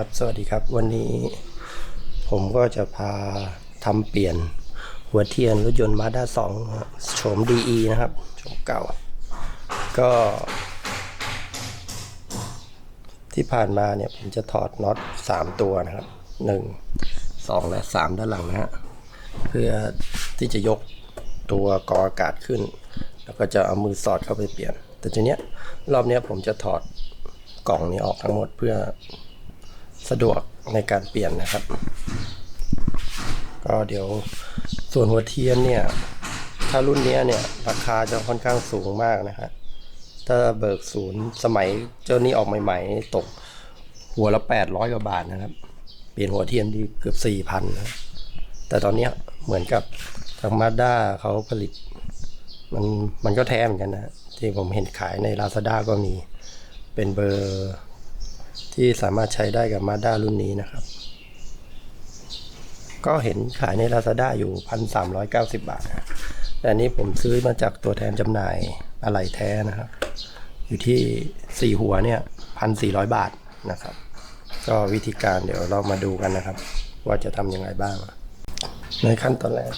ครับ สวัสดีครับ วันนี้ผมก็จะพาทำเปลี่ยนหัวเทียนรถยนต์มาด้า2โฉม DE นะครับโฉมเก่า ก็ ที่ผ่านมาเนี่ยผมจะถอดน็อต3ตัวนะครับ1 2และ3ด้านหลังนะฮะเพื่อที่จะยกตัวกออากาศขึ้น แล้วก็จะเอามือสอดเข้าไปเปลี่ยน แต่ทีเนี้ยรอบเนี้ยผมจะถอดกล่องนี้ออกทั้งหมดเพื่อ สะดวกในการเปลี่ยนนะครับ ก็เดี๋ยวส่วนหัวเทียนเนี่ย ถ้ารุ่นนี้เนี่ย ราคาจะค่อนข้างสูงมากนะฮะถ้าเบิกศูนย์สมัยเจ้านี้ออกใหม่ๆตกหัวละ800กว่าบาทนะครับ เปลี่ยนหัวเทียนดีเกือบ4,000นะแต่ตอนนี้เหมือนกับทางมาด้าเขาผลิต มันมันก็แท้เหมือนกันนะ ที่ผมเห็นขายใน Lazada ก็มีเป็นเบอร์ ที่สามารถใช้ได้กับ Mazda รุ่นนี้นะครับ ก็เห็นขายใน Lazada อยู่ 1,390 บาทนะแต่อันนี้ผมซื้อมาจากตัวแทนจำหน่ายอะไหล่แท้นะครับ อยู่ที่ 4 หัวเนี่ย1,400 บาทนะครับ ก็วิธีการเดี๋ยวเรามาดูกันนะครับ ว่าจะทำยังไงบ้าง ในขั้นตอนแรก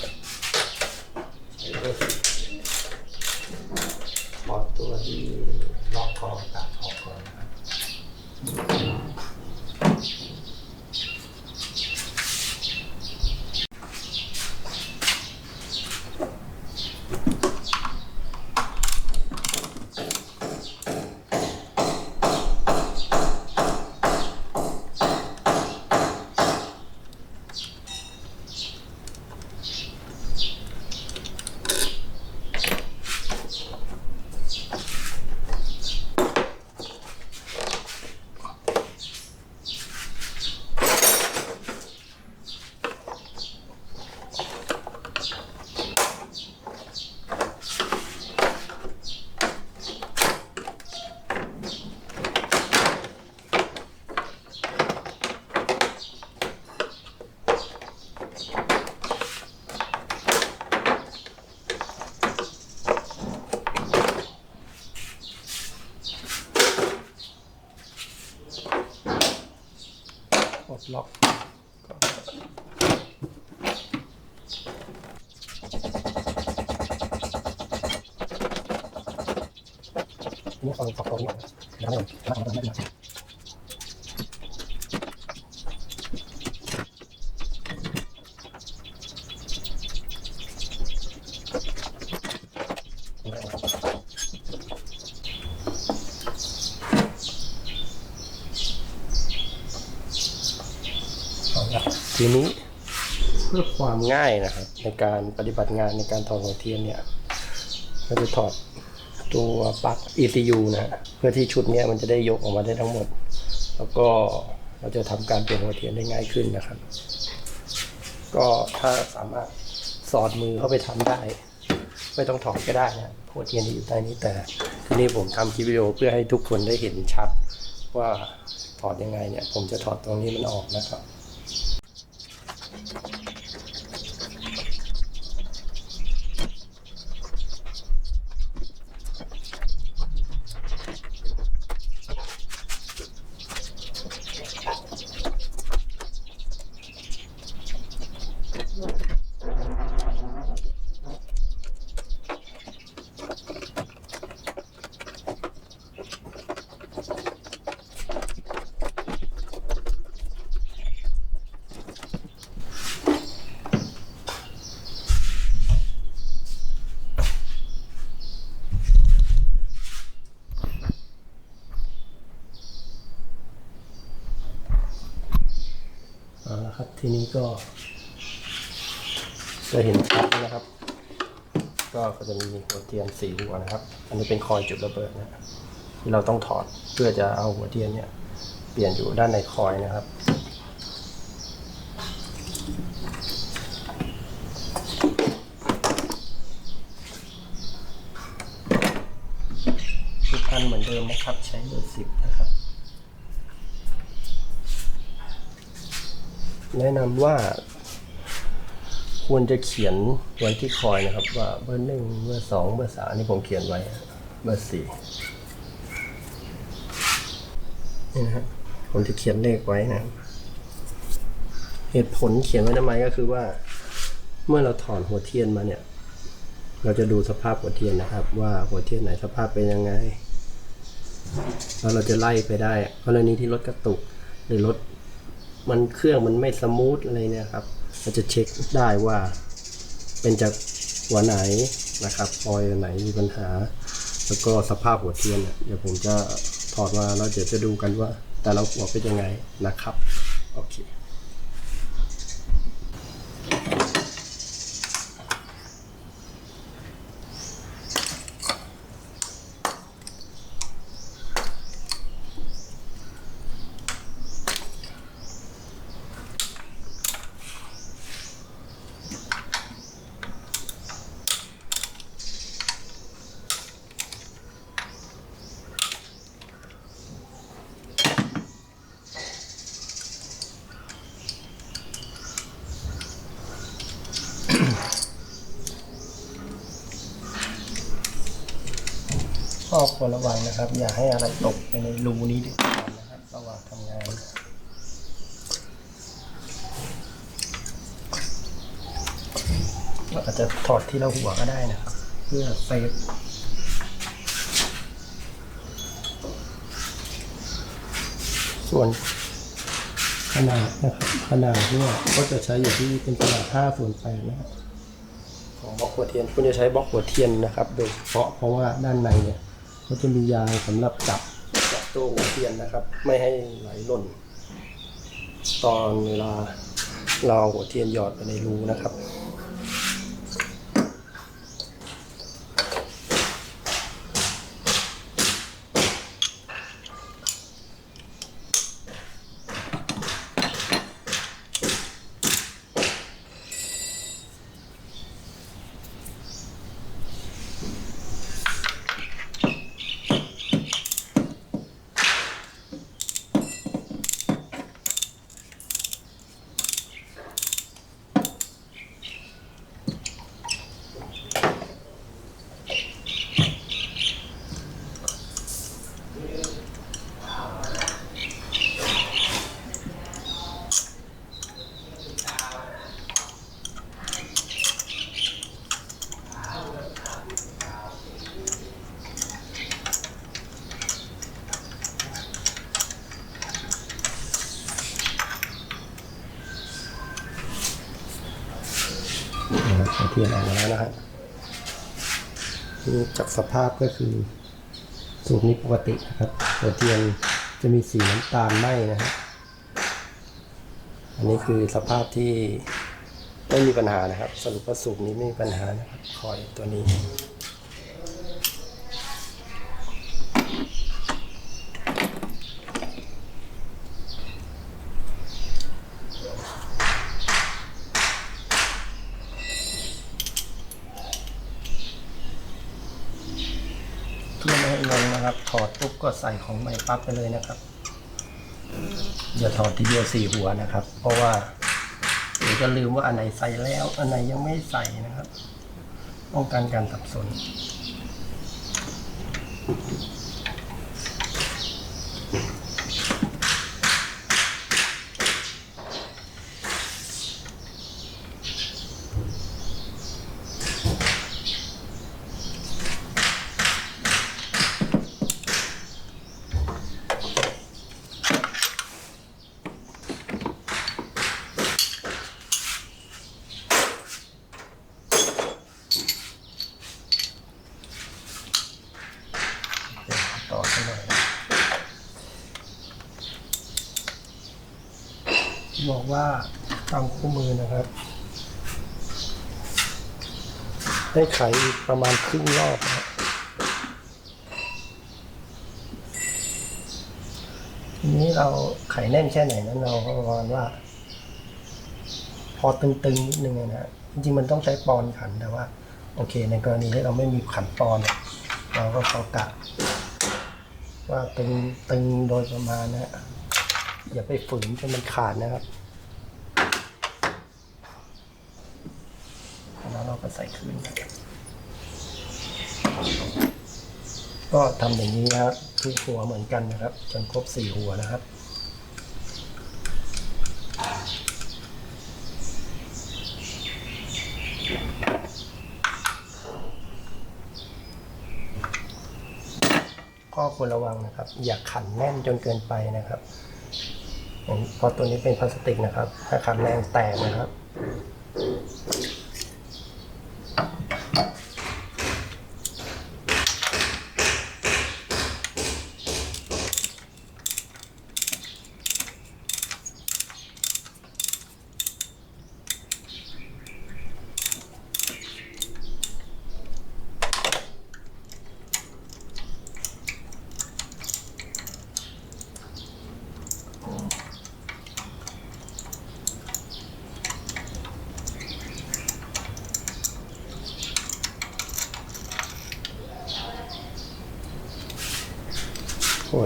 เอาละทีนี้เพื่อความง่ายนะครับ ในการปฏิบัติงานในการถอดหัวเทียนเนี่ยเราจะถอดตัวปลั๊ก ECU นะเพื่อที่ชุดเนี้ยมันจะได้ยกออกมาได้ทั้งหมด แล้วก็เราจะทำการเปลี่ยนหัวเทียนได้ง่ายขึ้นนะครับ ก็ถ้าสามารถสอดมือเข้าไปทำได้ ไม่ต้องถอดก็ได้นะหัวเทียนที่อยู่ใต้นี้แต่ทีนี้ผมทำคลิปวิดีโอเพื่อให้ทุกคนได้เห็นชัดว่าถอดยังไงเนี่ย ผมจะถอดตรงนี้มันออกนะครับ ทีนี้ก็ จะเห็นชัดนะครับ ก็จะมีหัวเทียนสีหัวนะครับ อันนี้เป็นคอยจุดระเบิดนะที่เราต้องถอดเพื่อจะเอาหัวเทียนเนี่ย เปลี่ยนอยู่ด้านในคอยนะครับทุกอันเหมือนเดิมนะครับ ใช้เบอร์สิบนะครับ แนะนำว่า ควรจะเขียนไว้ที่คอยนะครับ ว่าเบอร์หนึ่งเบอร์สองเบอร์สามนนี้ผมเขียนไว้เบอร์สี่นี่นะฮะผมจะเขียนเลขไว้นะ เหตุผลเขียนไว้ทำไมก็คือว่า เมื่อเราถอนหัวเทียนมาเนี่ย เราจะดูสภาพหัวเทียนนะครับ ว่าหัวเทียนไหนสภาพเป็นยังไงแล้วเราจะไล่ไปได้กรณีที่รถกระตุกหรือรถ มันเครื่องมันไม่สมูทอะไรเนี่ยครับเราจะเช็คได้ว่าเป็นจากหัวไหนนะครับออยล์ไหนมีปัญหา แล้วก็สภาพหัวเทียนเนี่ยเดี๋ยวผมจะถอดมาแล้วเดี๋ยวจะดูกันว่า แต่ละหัวเป็นยังไงนะครับโอเค ข้อควรระวังนะครับ อย่าให้อะไรตกไปในรูนี้ดีกว่านะครับระหว่างทำงานเราอาจจะถอดทีละหัวก็ได้นะครับ เพื่อเซฟส่วนขนาดนะครับ ขนาดเนี่ยก็จะใช้อยู่ที่เป็นขนาด5ส่วน8นะครับของบล็อกหัวเทียนคุณจะใช้บล็อกหัวเทียนนะครับ โดยเฉพาะเพราะว่าด้านในเนี่ย เขาจะมียางสำหรับจับจับตัวหัวเทียนนะครับ ไม่ให้ไหลหล่น ตอนเวลาเราเอาหัวเทียนหยอดไปในรูนะครับนะครับหัวเทียนออกมาแล้วนะครับดู จากสภาพก็คือสูบนี้ปกตินะครับหัวเทียนจะมีสีน้ำตาลไหมนะฮะอันนี้คือสภาพที่ไม่มีปัญหานะครับ สรุปว่าสูบนี้ไม่มีปัญหานะครับคอยตัวนี้ เพื่อไม่ให้งงนะครับ ถอดปุ๊บ ก็ใส่ของใหม่ปั๊บไปเลยนะครับอย่าถอดทีเดียวสี่หัวนะครับ เพราะว่าเดี๋ยวจะลืมว่าอันไหนใส่แล้ว อันไหนยังไม่ใส่นะครับป้องกันการสับสน ต่อให้หน่อยนะบอก ว่าตามคู่มือนะครับ ได้ไขอีกประมาณครึ่งรอบนะทีนี้เราไขแน่นแค่ไหนนั้นเราก็ประมาณว่า พอตึงๆนิดนึงอะนะจริงๆมันต้องใช้ปอนขันแต่ว่า โอเค ในกรณีที่เราไม่มีขันปอน เราก็เขากะว่าตึงตึงโดยประมาณนะฮะอย่าไปฝืนจนมันขาดนะครับ ก็ใส่คืนก็ทำอย่างนี้ครับทุกหัวเหมือนกันนะครับ จนครบสี่หัวนะครับข้อควรระวังนะครับ อย่าขันแน่นจนเกินไปนะครับพอตัวนี้เป็นพลาสติกนะครับ ถ้าขันแน่นแตกนะครับ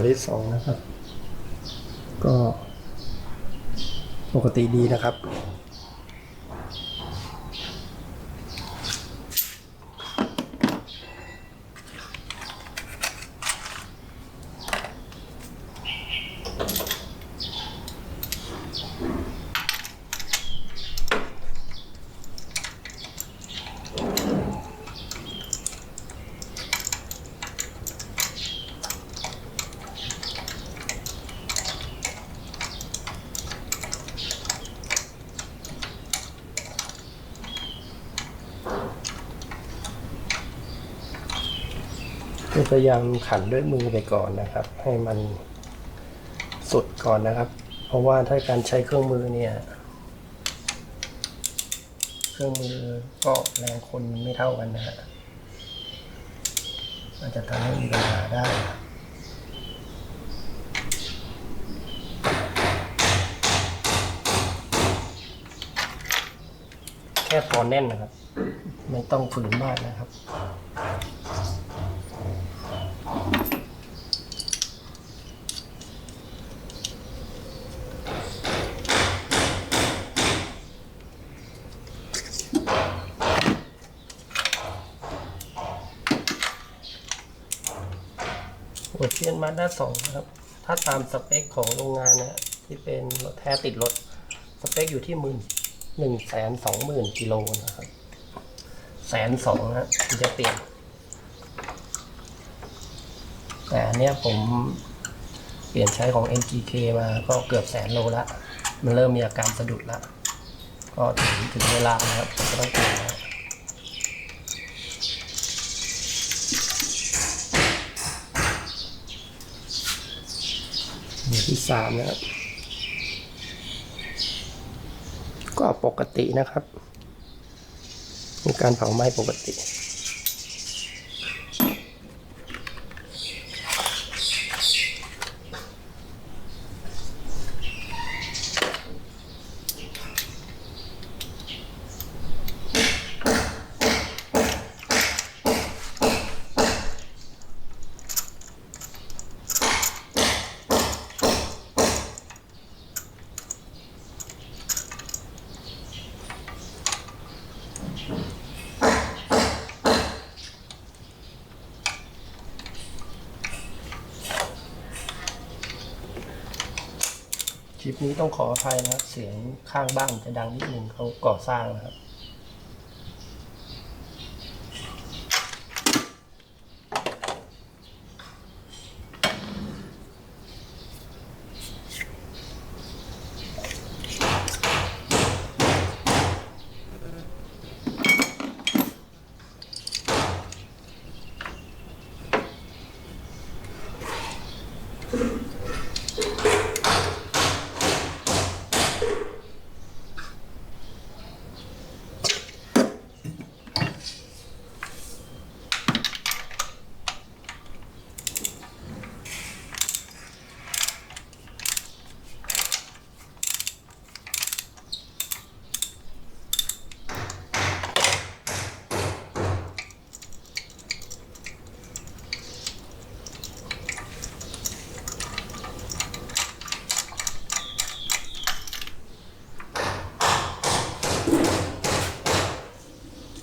ที่สองนะครับ ก็ปกติดีนะครับ พยายามขันด้วยมือไปก่อนนะครับ ให้มันสุดก่อนนะครับ เพราะว่าถ้าการใช้เครื่องมือเนี่ย เครื่องมือก็แรงคนไม่เท่ากันนะฮะอาจจะทำให้มีปัญหาได้แค่พอแน่นนะครับ ไม่ต้องฝืนมากนะครับ หัวเทียน มาด้าสองนะครับ ถ้าตามสเปคของโรงงานนะที่เป็นรถแท้ติดรถ สเปคอยู่ที่หมื่นหนึ่งแสนสองหมื่นกิโลนะครับแสนสองนะที่จะเปลี่ยน แต่อันเนี้ยผมเปลี่ยนใช้ของ NGK มาก็เกือบแสนโลละ มันเริ่มมีอาการสะดุดละ ก็ถึงถึงเวลานะครับก็ต้องเปลี่ยนแล้ว หัว ที่สามนะครับ ก็ปกตินะครับ มีการเผาไหม้ปกติ คลิปนี้ต้องขออภัยนะครับ เสียงข้างบ้านจะดังนิดนึงเขาก่อสร้างนะครับ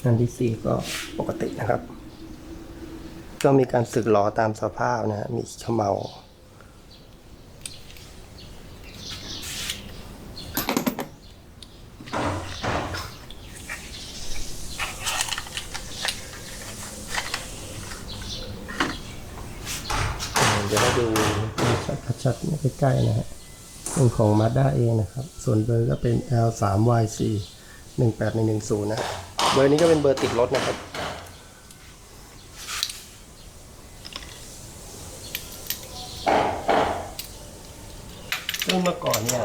อันที่สี่ก็ปกตินะครับ ก็มีการสึกหลอตามสภาพนะฮะมีเขมเมาชัดๆใกล้ๆนะฮะเป็นของ Mazda เองนะครับ ส่วนเบอร์ก็เป็น L3YC 18110นะ เบอร์นี้ก็เป็นเบอร์ติดรถนะครับ ซึ่งเมื่อก่อนเนี่ย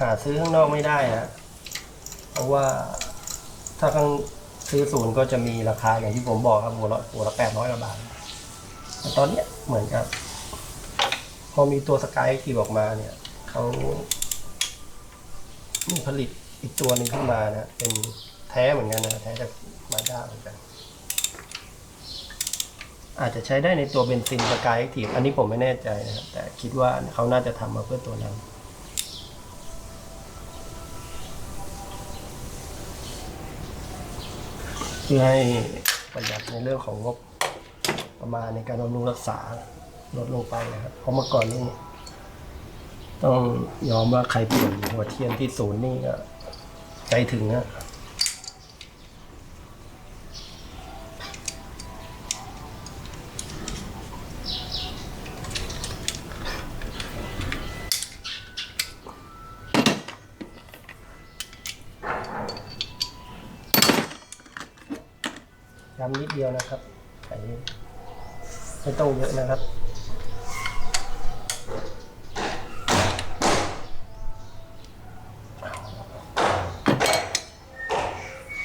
หาซื้อข้างนอกไม่ได้นะเพราะว่าถ้าข้างซื้อศูนย์ก็จะมีราคาอย่างที่ผมบอกครับหัวละหัวละแปดร้อยกว่าบาทแต่ตอนเนี้ยเหมือนกับ พอมีตัวสกายทีออกมาเนี่ยเขามีผลิตอีกตัวหนึ่งขึ้นมานะเป็น แท้เหมือนกันนะแท้จากมาด้าเหมือนกัน อาจจะใช้ได้ในตัวเบนซินสกายทีอันนี้ผมไม่แน่ใจนะครับ แต่คิดว่าเขาน่าจะทำมาเพื่อตัวนั้นเพื่อให้ประหยัดในเรื่องของงบประมาณในการบำรุงรักษาลดลงไปนะครับ เพราะเมื่อก่อนนี่ต้องยอมว่าใครเปลี่ยนหัวเทียนที่ศูนย์นี่ก็ใจถึงนะย้ำนิดเดียวนะครับใส่ไม่ ต้องเยอะนะครับ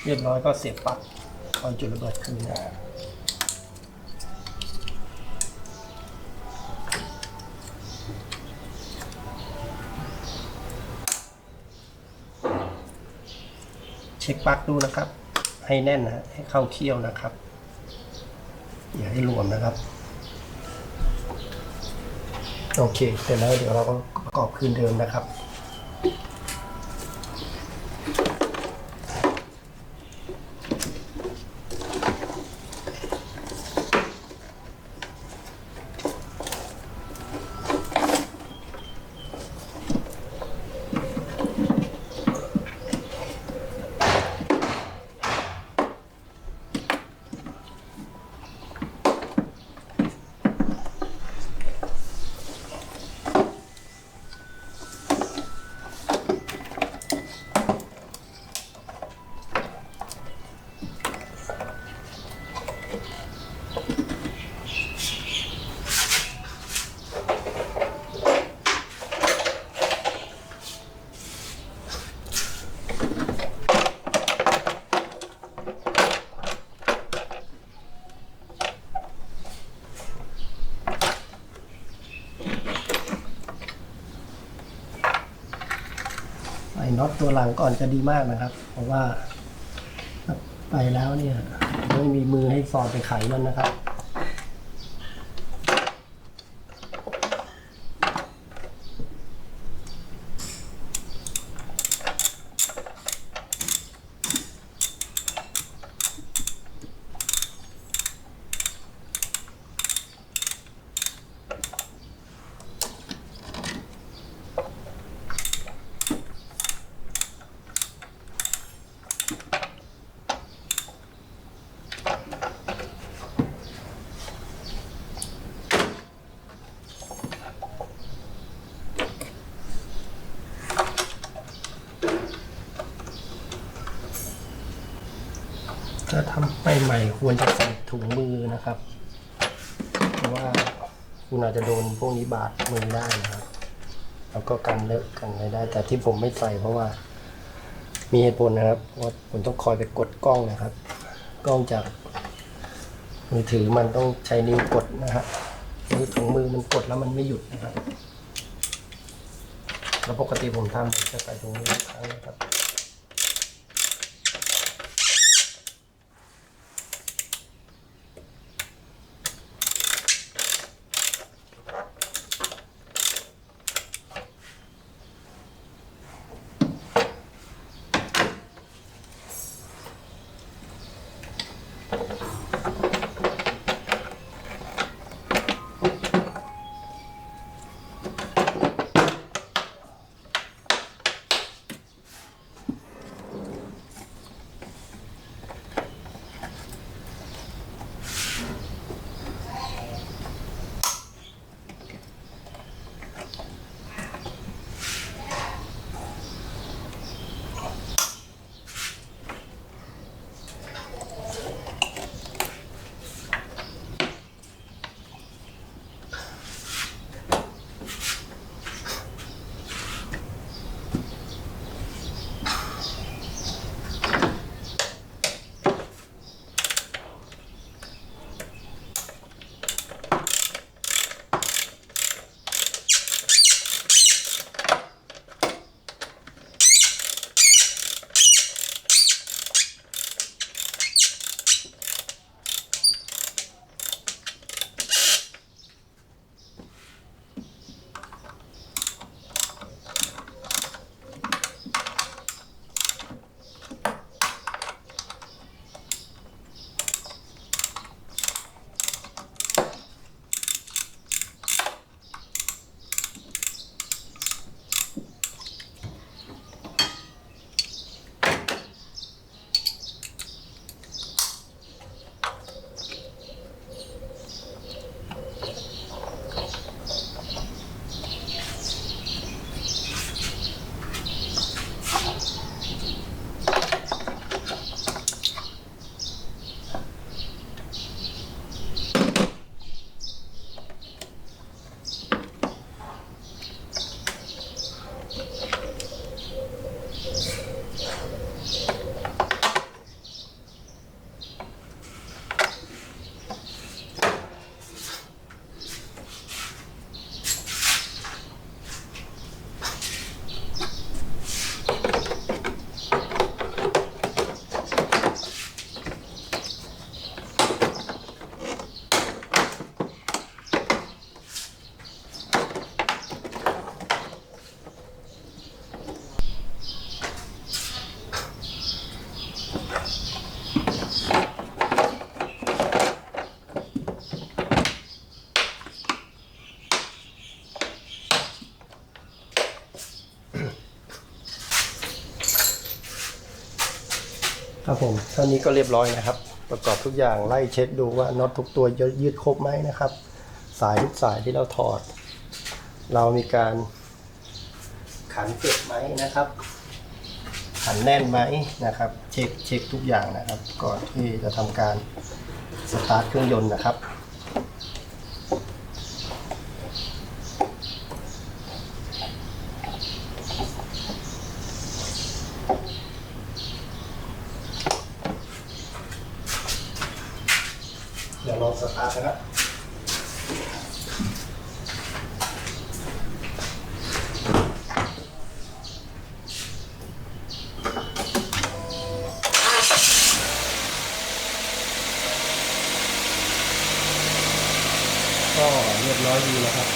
เรียบร้อยก็เสียบปลั๊กคอยจุดระเบิดคืนนะเช็คปลั๊กดูนะครับ ให้แน่นนะให้เข้าเขี้ยวนะครับ อย่าให้รวมนะครับ โอเค เสร็จแล้วเดี๋ยวเราก็ประกอบคืนเดิมนะครับ น็อตตัวหลังก่อนจะดีมากนะครับ เพราะว่าไปแล้วเนี่ย ไม่มีมือให้สอดไปไขมันนะครับ ถ้าทำ ใหม่ๆ ควรจะใส่ถุงมือนะครับ เพราะว่าคุณอาจจะโดนพวกนี้บาดมือได้นะครับ แล้วก็กันเลอะกันอะไรได้ แต่ที่ผมไม่ใส่เพราะว่า มีเหตุผลนะครับว่าผมต้องคอยไปกดกล้องนะครับ กล้องจาก มือถือมันต้องใช้นิ้วกดนะฮะมือถุงมือมันกดแล้วมันไม่หยุดนะครับแล้วปกติผมทำผมจะใส่ถุงมือทุกครั้งนะครับ ครับผมเท่านี้ก็เรียบร้อยนะครับ ประกอบทุกอย่างไล่เช็คดูว่าน็อตทุกตัวยืดครบไหมนะครับ สายทุกสายที่เราถอด เรามีการขันเก็บไหมนะครับขันแน่นไหมนะครับ เช็คเช็คทุกอย่างนะครับ ก่อนที่จะทำการสตาร์ทเครื่องยนต์นะครับ เดี๋ยวลองสตาร์ทนะครับ ก็เรียบร้อยดีนะครับ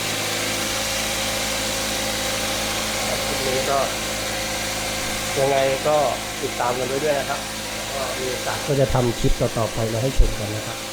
คลิปนี้ก็ ยังไงก็ติดตามกันไว้ด้วยนะครับก็มีโอกาสก็จะทำคลิปต่อๆไปมาให้ชมกันนะครับ